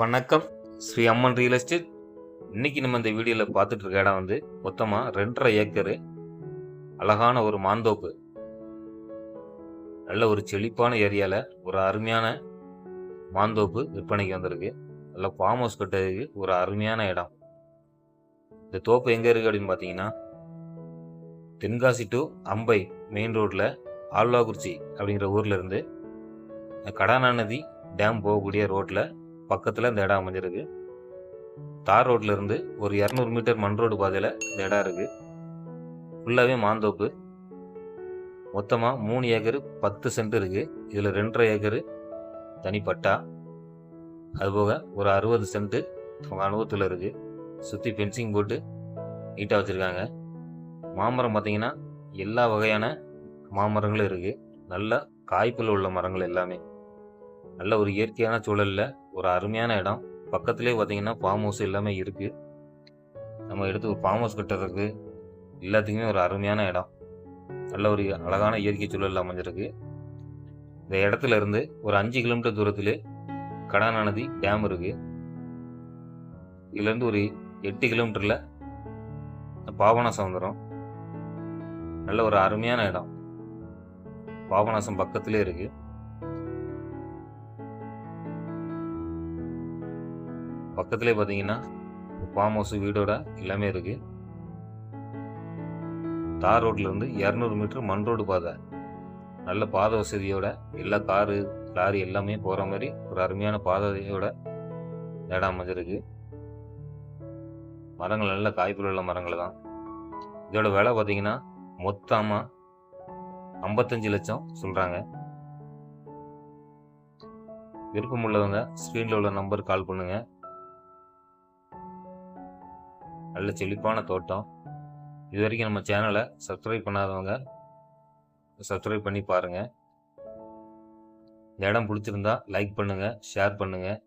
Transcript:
வணக்கம். ஸ்ரீ அம்மன் real estate இன்னைக்கு நம்ம இந்த வீடியோவில் பார்த்துட்டு இருக்க இடம் வந்து மொத்தமாக ரெண்டரை ஏக்கரு. அழகான ஒரு மாந்தோப்பு. நல்ல ஒரு செழிப்பான ஏரியாவில் ஒரு அருமையான மாந்தோப்பு விற்பனைக்கு வந்திருக்கு. நல்ல ஃபார்ம் ஹவுஸ் கட்டுறதுக்கு ஒரு அருமையான இடம். இந்த தோப்பு எங்கே இருக்குது அப்படின்னு பார்த்தீங்கன்னா தென்காசி டு அம்பை மெயின் ரோட்டில் ஆழ்வாக்குறிச்சி அப்படிங்கிற ஊர்ல இருந்து கடானா நதி டேம் போகக்கூடிய ரோட்டில் பக்கத்தில் இந்த இடம் அமைஞ்சிருக்கு. தார் ரோட்ல இருந்து ஒரு இரநூறு மீட்டர் மண் ரோடு பாதையில் இந்த இடம் இருக்குது ஃபுல்லாகவே மாந்தோப்பு. மொத்தமாக மூணு ஏக்கர் பத்து சென்ட் இருக்குது இதில் ரெண்டரை ஏக்கர் தனிப்பட்டா. அதுபோக ஒரு அறுபது சென்ட்டு அவங்க அனுபவத்தில் இருக்குது சுற்றி ஃபென்சிங் போட்டு நீட்டாக வச்சுருக்காங்க. மாமரம் பார்த்தீங்கன்னா எல்லா வகையான மாமரங்களும் இருக்குது நல்ல காய்ப்பில் உள்ள மரங்கள் எல்லாமே. நல்ல ஒரு இயற்கையான சூழலில் ஒரு அருமையான இடம். பக்கத்துலேயே பார்த்தீங்கன்னா ஃபார்ம் ஹவுஸ் எல்லாமே இருக்குது நம்ம எடுத்து ஒரு ஃபார்ம் ஹவுஸ் கட்டுறதுக்கு எல்லாத்துக்குமே ஒரு அருமையான இடம். நல்ல ஒரு அழகான இயற்கை சூழல் அமைஞ்சிருக்கு. இந்த இடத்துல இருந்து ஒரு அஞ்சு கிலோமீட்டர் தூரத்தில் கடானா நதி டேம் இருக்குது இதுலேருந்து ஒரு எட்டு கிலோமீட்டரில் பாபநாசம் வந்துடும் நல்ல ஒரு அருமையான இடம். பாபநாசம் பக்கத்துலேயே இருக்குது பக்கத்துலேயே பார்த்தீங்கன்னா ஃபார்ம் ஹவுஸ் வீடோட எல்லாமே இருக்குது தார் ரோட்லேருந்து இரநூறு மீட்டர் மண் ரோடு பாதை. நல்ல பாதை வசதியோட எல்லா காரு லாரி எல்லாமே போகிற மாதிரி ஒரு அருமையான பாதையோட இடம் அமைஞ்சிருக்கு. மரங்கள் நல்ல காய்ப்புள்ள உள்ள மரங்கள் தான். இதோட விலை பார்த்தீங்கன்னா மொத்தமாக ஐம்பத்தஞ்சு லட்சம் சொல்கிறாங்க விருப்பம் உள்ளவங்க ஸ்க்ரீனில் உள்ள நம்பர் கால் பண்ணுங்கள் நல்ல செழிப்பான தோட்டம். இது வரைக்கும் நம்ம சேனலை சப்ஸ்கிரைப் பண்ணாதவங்க சப்ஸ்கிரைப் பண்ணி பாருங்கள் இந்த இடம் பிடிச்சிருந்தா லைக் பண்ணுங்கள் ஷேர் பண்ணுங்கள்